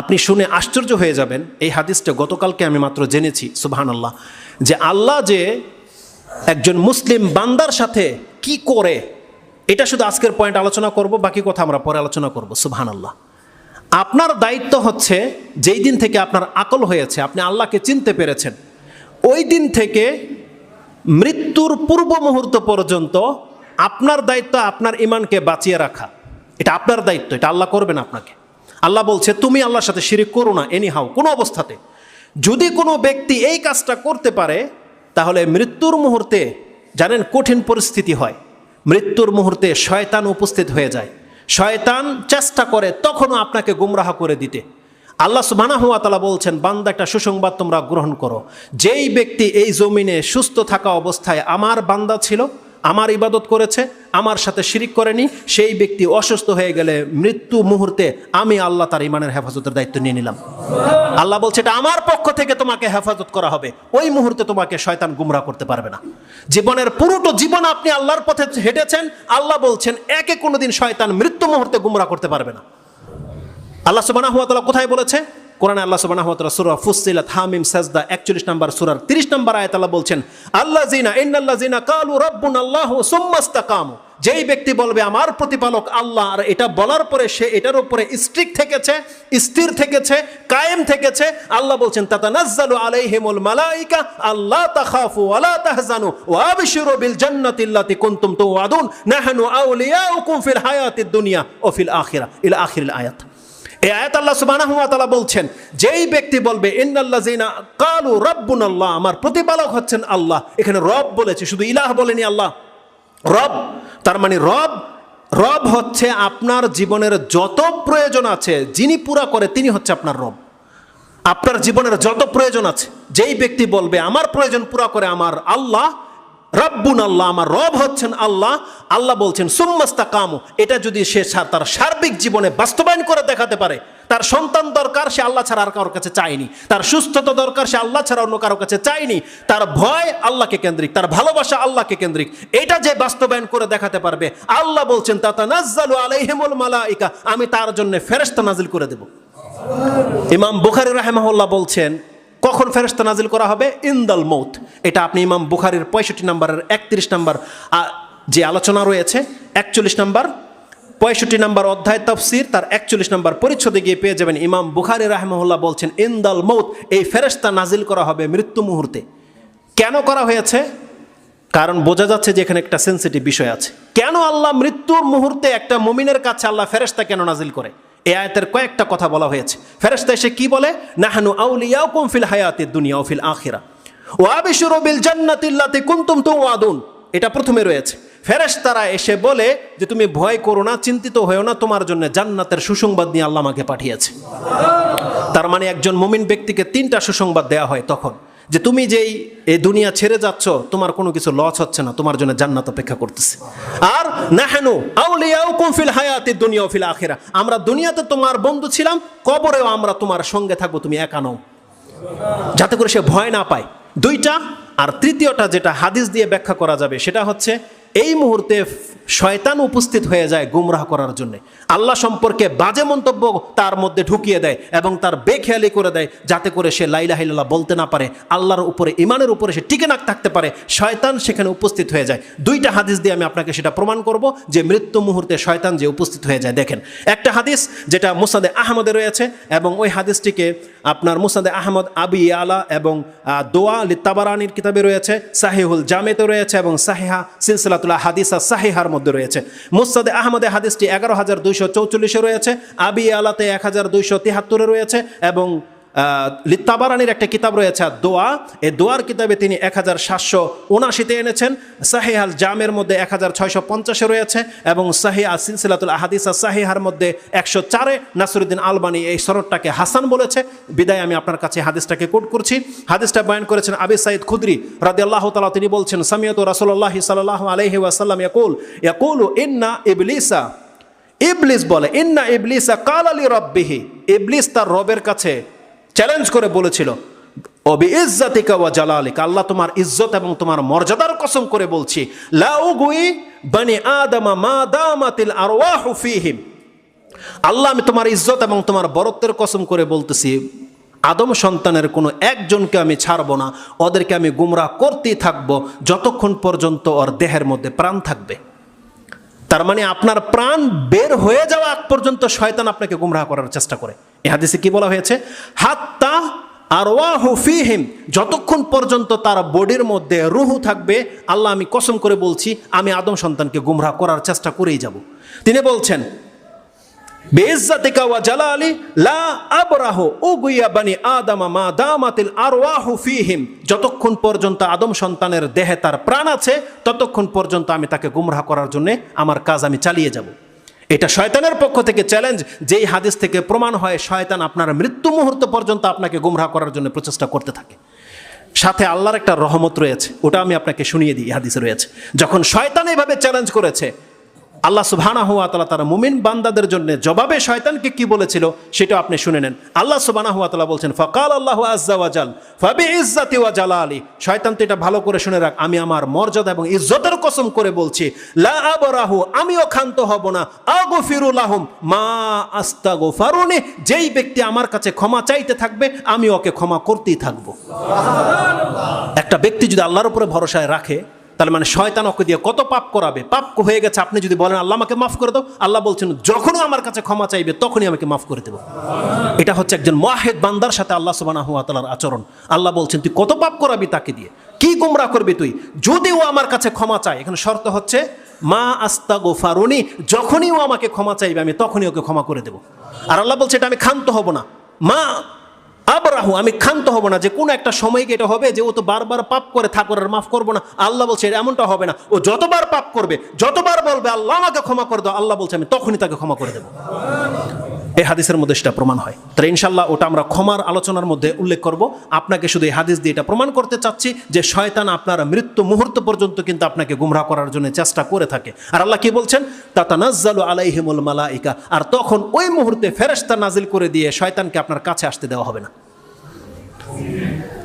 আপনি শুনে আশ্চর্য হয়ে যাবেন, এই হাদিসটা গতকালকে আমি মাত্র জেনেছি সুবাহান আল্লাহ যে আল্লাহ যে একজন মুসলিম বান্দার সাথে কি করে, এটা শুধু আজকের পয়েন্ট আলোচনা করব, বাকি কথা আমরা পরে আলোচনা করব সুবহান আল্লাহ আপনার দায়িত্ব হচ্ছে, যেই দিন থেকে আপনার আকল হয়েছে, আপনি আল্লাহকে চিনতে পেরেছেন, ওই দিন থেকে মৃত্যুর পূর্ব মুহূর্ত পর্যন্ত আপনার দায়িত্ব, আপনার ইমানকে বাঁচিয়ে রাখা। এটা আপনার দায়িত্ব, এটা আল্লাহ করবেন আপনাকে। আল্লাহ বলছে, তুমি আল্লাহর সাথে শিরিক করো না এনি হাও কোনো অবস্থাতে। যদি কোনো ব্যক্তি এই কাজটা করতে পারে, তাহলে মৃত্যুর মুহূর্তে, জানেন, কঠিন পরিস্থিতি হয়। মৃত্যুর মুহূর্তে শয়তান উপস্থিত হয়ে যায়। শয়তান চেষ্টা করে তখনও আপনাকে গুমরাহ করে দিতে। আল্লাহ সুবানাহ তালা বলছেন, বান্দা, একটা সুসংবাদ তোমরা গ্রহণ করো। যেই ব্যক্তি এই জমিনে সুস্থ থাকা অবস্থায় আমার বান্দা ছিল আমার ইবাদত করেছে, আমার সাথে শিরিক করেনি, সেই ব্যক্তি অসুস্থ হয়ে গেলে মৃত্যু মুহূর্তে আমি আল্লাহ তার ইমানের হেফাজতের দায়িত্ব নিয়ে নিলাম। আল্লাহ বলছে, এটা আমার পক্ষ থেকে তোমাকে হেফাজত করা হবে। ওই মুহূর্তে তোমাকে শয়তান গুমরা করতে পারবে না। জীবনের পুরোটো জীবন আপনি আল্লাহর পথে হেঁটেছেন, আল্লাহ বলছেন, একে কোনোদিন শয়তান মৃত্যু মুহূর্তে গুমরা করতে পারবে না। আল্লাহ সুবানা হুয়া তালা কোথায় বলেছে? কোরআনে আল্লাহ তালা সুরা ফুসিলাত হামিম সাজদা একচল্লিশ নম্বর সুরার তিরিশ নম্বর আয়াত আল্লাহ বলছেন আল্লাহ জিনা ইন্নাল্লাহ জিনা কালু রব্বুন আল্লাহ সুম্মাস্তাকামু যেই ব্যক্তি বলবে, আমার প্রতিপালক আল্লাহ, আর এটা বলার পরে সে এটার উপরে স্ট্রিক থেকেছে, স্থির থেকেছে, কায়েম থেকেছে, আল্লাহ বলছেন, তাতানাজ্জালু আলাইহিমুল মালাইকা আল্লাহ তাখাফু ওয়ালা তাহজানু ওয়া আবশিরু বিল জান্নাতি আল্লাতি কুনতুম তুআদুন নাহনু আউলিয়াউকুম ফিল হায়াতিদ দুনিয়া ও ফিল আখিরা, ইলা আখিরিল আয়াত। এই আয়াত আল্লাহ সুবহানাহু ওয়া তাআলা বলছেন, যেই ব্যক্তি বলবে, ইন্নাল্লাযিনা কালু রাব্বুন আল্লাহ আমার প্রতিপালক হচ্ছেন আল্লাহ। এখানে রব বলেছে, শুধু ইলাহ বলেনি আল্লাহ। রব, তার মানে রব রব হচ্ছে আপনার জীবনের যত প্রয়োজন আছে, যিনি পুরা করে, তিনি হচ্ছে আপনার রব। আপনার জীবনের যত প্রয়োজন আছে, যেই ব্যক্তি বলবে, আমার প্রয়োজন পুরা করে, আমার আল্লাহ রব্বুন আল্লাহ, আমার রব হচ্ছেন আল্লাহ। আল্লাহ বলছেন সুম্মাস্তা কামু এটা যদি সে তার সার্বিক জীবনে বাস্তবায়ন করে দেখাতে পারে, তার সন্তান দরকার, সে আল্লাহ ছাড়া আর কারোর কাছে চায়নি। তার সুস্থতা দরকার, সে আল্লাহ ছাড়া অন্য কারোর কাছে চায়নি। তার ভয় আল্লাহকে কেন্দ্রিক, তার ভালোবাসা আল্লাহকে কেন্দ্রিক। এটা যে বাস্তবায়ন করে দেখাতে পারবে, আল্লাহ বলছেন তাতা নাজ্জালু আলাইহিমুল মালাইকা আমি তার জন্য ফেরেশতা নাজিল করে দেব। ইমাম বুখারি রাহেমাহুল্লাহ বলছেন কখন ফেরেশতা নাজিল করা হবে? ইন্দাল মৌত। এটা আপনি ইমাম বুখারির পঁয়ষট্টি নম্বরের একত্রিশ নম্বর যে আলোচনা রয়েছে, একচল্লিশ নম্বর, পঁয়ষট্টি নম্বর অধ্যায় তফসির, তার একচল্লিশ নম্বর পরিচ্ছদে গিয়ে পেয়ে যাবেন ইমাম বুখারি রাহমহুল্লাহ বলছেন, ইন্দাল মৌত, এই ফেরেশতা নাজিল করা হবে মৃত্যু মুহূর্তে। কেন করা হয়েছে? কারণ বোঝা যাচ্ছে যে এখানে একটা সেন্সিটিভ বিষয় আছে। কেন আল্লাহ মৃত্যুর মুহূর্তে একটা মুমিনের কাছে আল্লাহ ফেরেশতা কেন নাজিল করে? এই আয়াতের কয়েকটা কথা বলা হয়েছে। ফেরেশতা এসে কি বলে? নাহানু আউলিয়াকুম ফিল হায়াতি দুনিয়া ফিল আখিরা। ও আবিশুরু বিল জান্নাতিল্লাতি কুনতুম তুআদুন এটা প্রথমে রয়েছে। ফেরেশতারা এসে বলে যে, তুমি ভয় করো না, চিন্তিত হয়েও না, তোমার জন্য জান্নাতের সুসংবাদ নিয়ে আল্লাহ আমাকে পাঠিয়েছে। তার মানে একজন মুমিন ব্যক্তিকে তিনটা সুসংবাদ দেওয়া হয় তখন। যে তুমি যেই এই দুনিয়া ছেড়ে যাচ্ছ, তোমার কোনো কিছু লস হচ্ছে না, তোমার জন্য জান্নাত অপেক্ষা করতেছে। আর নাহানু আউলিয়াউকুম ফিল হায়াতি দুনিয়া ফিল আখেরা। আমরা দুনিয়াতে তোমার বন্ধু ছিলাম, কবরেও আমরা তোমার সঙ্গে থাকব, তুমি একা নও। যাতে করে সে ভয় না পায়। দুইটা আর তৃতীয়টা যেটা হাদিস দিয়ে ব্যাখ্যা করা যাবে, সেটা হচ্ছে এই মুহূর্তে শয়তান উপস্থিত হয়ে যায় গুমরাহ করার জন্য। আল্লাহ সম্পর্কে বাজে মন্তব্য তার মধ্যে ঢুকিয়ে দেয় এবং তার বেখেয়ালি করে দেয় যাতে করে সে লাইলাহিল্লাহ বলতে না পারে, আল্লাহর উপরে ইমানের উপরে সে টিকে না থাকতে পারে, শয়তান সেখানে উপস্থিত হয়ে যায়। দুইটা হাদিস দিয়ে আমি আপনাকে সেটা প্রমাণ করব যে মৃত্যু মুহূর্তে শয়তান যে উপস্থিত হয়ে যায়, দেখেন। একটা হাদিস যেটা মুসাদে আহমদে রয়েছে এবং ওই হাদিসটিকে আপনার মুসাদে আহমদ আবি আলা এবং দোয়া লিত্তাবারানির কিতাবে রয়েছে, সাহিহুল জামেতে রয়েছে এবং সাহিহা সিলসিলাতুল্লাহ হাদিসা সাহিহার মধ্যে রয়েছে। মুসাদে আহমদে হাদিসটি এগারো হাজার দুইশো চৌচল্লিশে রয়েছে, আবি আলাতে এক হাজার দুইশো তিহাত্তরে রয়েছে এবং লিত্তাবারানির একটা কিতাব রয়েছে দোয়া। এই দোয়ার কিতাবে তিনি এক হাজার সাতশো উনাশিতে এনেছেন সাহিহাল জামের মধ্যে এক হাজার ছয়শো পঞ্চাশে রয়েছে এবং সাহিয়া সিলসিলাতুল আহাদিসা সাহিহার মধ্যে একশো চারে নাসরুদ্দিন আলবানি এই সনদটাকে হাসান বলেছে। বিদায় আমি আপনার কাছে হাদিসটাকে কোট করছি। হাদিসটা বয়ান করেছেন আবি সাইদ খুদরি রাদি আল্লাহ তালা তিনি বলছেন, সামিয়ত রাসুল্লাহ সাল্লাহ আলহি ওয়াসাল্লাম ইয়াকুল ইয়াকুল ইন্না ইবলিসা। ইবলিস বলে, ইন্না ইবলিসা কাল আলী রব্বিহি। ইবলিস তার রবের কাছে। চ্যালেঞ্জ করে বলেছিল, অবি ইজ্জাতিকা ওয়া জালালিকা, আল্লাহ তোমার ইজ্জত এবং তোমার মর্যাদার কসম করে বলছি, লা উগুই বানি আদামা মা দামাতিল আরওয়াহু ফীহিম। আল্লাহ, আমি তোমার ইজ্জত এবং তোমার বরত্বের কসম করে বলতেছি, আদম সন্তানের কোনো একজনকে আমি ছাড়বো না, ওদেরকে আমি গুমরাহ করতেই থাকব, যতক্ষণ পর্যন্ত ওর দেহের মধ্যে প্রাণ থাকবে। তার মানে আপনার প্রাণ বের হয়ে যাওয়া আগ পর্যন্ত শয়তান আপনাকে গুমরাহ করার চেষ্টা করে। এ কি বলা হয়েছে? হাত্তা আর ফিহিম, যতক্ষণ পর্যন্ত তার বডির মধ্যে রুহু থাকবে, আল্লাহ আমি কসম করে বলছি, আমি আদম সন্তানকে গুমরাহ করার চেষ্টা করেই যাব। তিনি বলছেন বেইজ্জাতিকা ওয়া জালালি, লা আবরাহু উগুইয়া বানি আদামা মা দামাতিল আরওয়াহু ফিহিম। যতক্ষণ পর্যন্ত আদম সন্তানের দেহে তার প্রাণ আছে, ততক্ষণ পর্যন্ত আমি তাকে গুমরাহ করার জন্য আমার কাজ আমি চালিয়ে যাব। এটা শয়তানের পক্ষ থেকে চ্যালেঞ্জ যেই হাদিস থেকে প্রমাণ হয়, শয়তান আপনার মৃত্যু মুহূর্ত পর্যন্ত আপনাকে গুমরাহ করার জন্য প্রচেষ্টা করতে থাকে। সাথে আল্লাহর একটা রহমত রয়েছে, ওটা আমি আপনাকে শুনিয়ে দিই হাদিসে রয়েছে। যখন শয়তান এইভাবে চ্যালেঞ্জ করেছে আল্লাহ সুবহানা হুয়া তালা তারা মুমিন বান্দাদের জন্য জবাবে শয়তানকে কি বলেছিল সেটা আপনি শুনে নেন। আল্লাহ সুবহানা হুয়া তালা বলছেন ফকাল আল্লাহ আজ্জাওয়াজাল ফাবি ইজ্জাতি ওয়া আলী শয়তান তো এটা ভালো করে শুনে রাখ, আমি আমার মর্যাদা এবং ইজ্জতের কসম করে বলছি, লা আমিও ক্ষান্ত হব না। আগফিরুল আহম মা আস্তা আস্তাগফারুনি, যেই ব্যক্তি আমার কাছে ক্ষমা চাইতে থাকবে, আমি ওকে ক্ষমা করতেই থাকব। একটা ব্যক্তি যদি আল্লাহর উপরে ভরসায় রাখে তাহলে মানে শয়তান ওকে দিয়ে কত পাপ করাবে? পাপ হয়ে গেছে। আপনি যদি বলেন, আল্লাহ আমাকে মাফ করে দাও। আল্লাহ বলছেন, যখনও আমার কাছে ক্ষমা চাইবে, তখনই আমাকে মাফ করে দেবো। এটা হচ্ছে একজন মাহেদ বান্দার সাথে আল্লাহ সুবানা তালার আচরণ। আল্লাহ বলছেন, তুই কত পাপ করাবি তাকে দিয়ে? কি গুমরা করবি তুই? যদি ও আমার কাছে ক্ষমা চায় এখানে শর্ত হচ্ছে, মা আস্তা গোফারুনি যখনই ও আমাকে ক্ষমা চাইবে, আমি তখনই ওকে ক্ষমা করে দেবো। আর আল্লাহ বলছে, এটা আমি ক্ষান্ত হব না। মা আবরাহু, আমি ক্ষান্ত হব না যে কোনো একটা সময় এটা হবে যে ও তো বারবার পাপ করে ঠাকুরের আর মাফ করব না। আল্লাহ বলছে এমনটা হবে না। ও যতবার পাপ করবে, যতবার বলবে, আল্লাহ আমাকে ক্ষমা করে দাও, আল্লাহ বলছে, আমি তখনই তাকে ক্ষমা করে দেবো। এই হাদিসের মধ্যে সেটা প্রমাণ হয়। তাহলে ইনশাল্লাহ ওটা আমরা ক্ষমার আলোচনার মধ্যে উল্লেখ করব। আপনাকে শুধু এই হাদিস দিয়ে এটা প্রমাণ করতে চাচ্ছি যে শয়তান আপনার মৃত্যু মুহূর্ত পর্যন্ত কিন্তু আপনাকে গুমরাহ করার জন্য চেষ্টা করে থাকে। আর আল্লাহ কি বলছেন? তাতা তাতানাজ্জালু আলাইহিমুল মালাইকা। আর তখন ওই মুহূর্তে ফেরেশতা নাজিল করে দিয়ে শয়তানকে আপনার কাছে আসতে দেওয়া হবে না।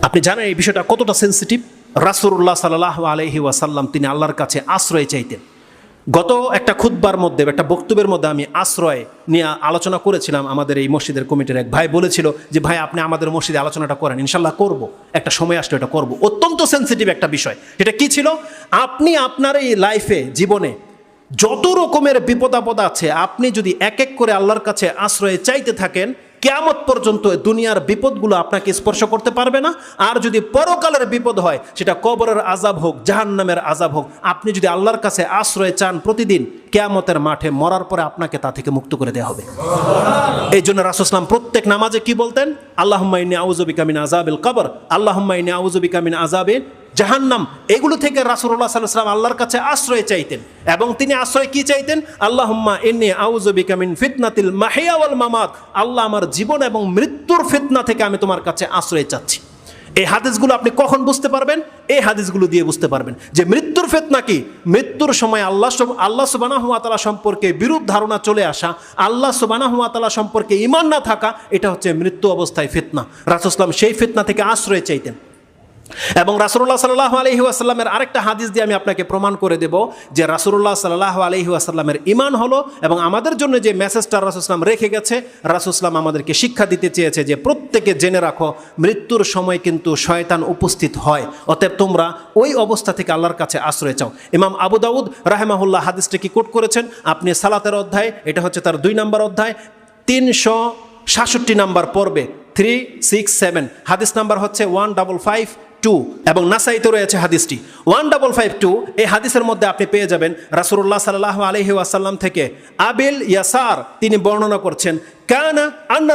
আপনি জানেন এই বিষয়টা কতটা সেন্সিটিভ রাসুল্লাহ সাল্লাহ আলহি ওয়াসাল্লাম তিনি আল্লাহর কাছে আশ্রয় চাইতেন। গত একটা খুদ্বার মধ্যে, একটা বক্তব্যের মধ্যে আমি আশ্রয় নিয়ে আলোচনা করেছিলাম আমাদের এই মসজিদের কমিটির এক ভাই বলেছিল যে, ভাই, আপনি আমাদের মসজিদে আলোচনাটা করেন, ইনশাল্লাহ করব, একটা সময় আসলে এটা করব। অত্যন্ত সেন্সিটিভ একটা বিষয়। এটা কি ছিল? আপনি আপনার এই লাইফে জীবনে যত রকমের বিপদ আপদ আছে, আপনি যদি এক এক করে আল্লাহর কাছে আশ্রয়ে চাইতে থাকেন কেয়ামত পর্যন্ত দুনিয়ার বিপদগুলো আপনাকে স্পর্শ করতে পারবে না। আর যদি পরকালের বিপদ হয়, সেটা কবরের আজাব হোক, জাহান্নামের আজাব হোক, আপনি যদি আল্লাহর কাছে আশ্রয় চান প্রতিদিন, কেয়ামতের মাঠে মরার পরে আপনাকে তা থেকে মুক্ত করে দেওয়া হবে। এই জন্য রাসুসলাম প্রত্যেক নামাজে কি বলতেন? আল্লাহমাইনি আউজবিকামিন আজাবিল কবর। আল্লাহমাইনি আউজবিকামিন আজাবিল জাহান্নাম, এগুলো থেকে রাসুল্লাহ সাল্লাম আল্লাহর কাছে আশ্রয় চাইতেন। এবং তিনি আশ্রয় কি চাইতেন? আল্লাহম্মা এনে আউজবিকামিন ফিতনাতিল মাহিয়াওয়াল মামাত। আল্লাহ আমার জীবন এবং মৃত্যুর ফিতনা থেকে আমি তোমার কাছে আশ্রয় চাচ্ছি। এই হাদিসগুলো আপনি কখন বুঝতে পারবেন? এই হাদিসগুলো দিয়ে বুঝতে পারবেন যে মৃত্যুর ফেতনা কি? মৃত্যুর সময় আল্লাহ আল্লাহ সুবানা সম্পর্কে বিরূপ ধারণা চলে আসা, আল্লাহ সুবানা সম্পর্কে ইমান না থাকা, এটা হচ্ছে মৃত্যু অবস্থায় ফিতনা। রাসুসলাম সেই ফিতনা থেকে আশ্রয় চাইতেন। এবং রাসুল্লাহ সাল্লাহ আলহি আসাল্লামের আরেকটা হাদিস দিয়ে আমি আপনাকে প্রমাণ করে দেব যে রাসুল্লাহ সাল্লাহ আলহি আসাল্লামের ইমান হলো এবং আমাদের জন্য যে মেসেজটা রাসুসলাম রেখে গেছে রাসুসলাম আমাদেরকে শিক্ষা দিতে চেয়েছে যে প্রত্যেকে জেনে রাখো, মৃত্যুর সময় কিন্তু শয়তান উপস্থিত হয়, অতএব তোমরা ওই অবস্থা থেকে আল্লাহর কাছে আশ্রয় চাও। ইমাম আবু দাউদ রাহেমাহুল্লাহ হাদিসটা কি কোট করেছেন? আপনি সালাতের অধ্যায়, এটা হচ্ছে তার দুই নম্বর অধ্যায়, তিনশো সাতষট্টি নাম্বার পর্বে থ্রি সিক্স সেভেন হাদিস নাম্বার হচ্ছে ওয়ান ডাবল ফাইভ টু এবং নাসাইতে রয়েছে হাদিসটি। ওয়ান ডাবল ফাইভ টু এই হাদিসের মধ্যে আপনি পেয়ে যাবেন রাসুল্লাহ সাল্লাহ আলহি থেকে আবিল ইয়াসার তিনি বর্ণনা করছেন, কানা আন্না